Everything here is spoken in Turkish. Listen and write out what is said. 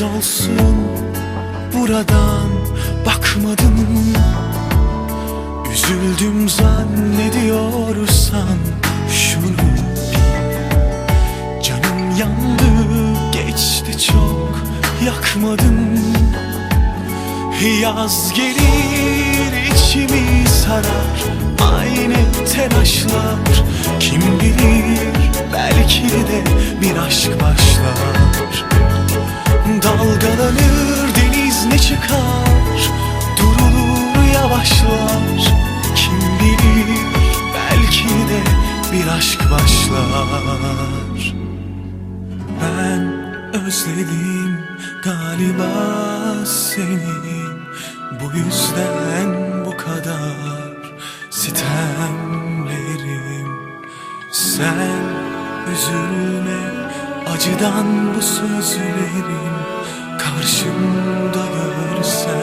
Bir kez olsun buradan bakmadım. Üzüldüm zannediyorsan şunu Canım yandı geçti çok yakmadım. Yaz gelir içimi sarar Aynı telaşlar. Kim bilir belki de bir aşk başlar çıkar Durulur yavaşlar. Kim bilir belki de bir aşk başlar. Ben özledim galiba seni. Bu yüzden bu kadar sitemlerim. Sen üzülme acıdan bu sözlerim Karşımda görsem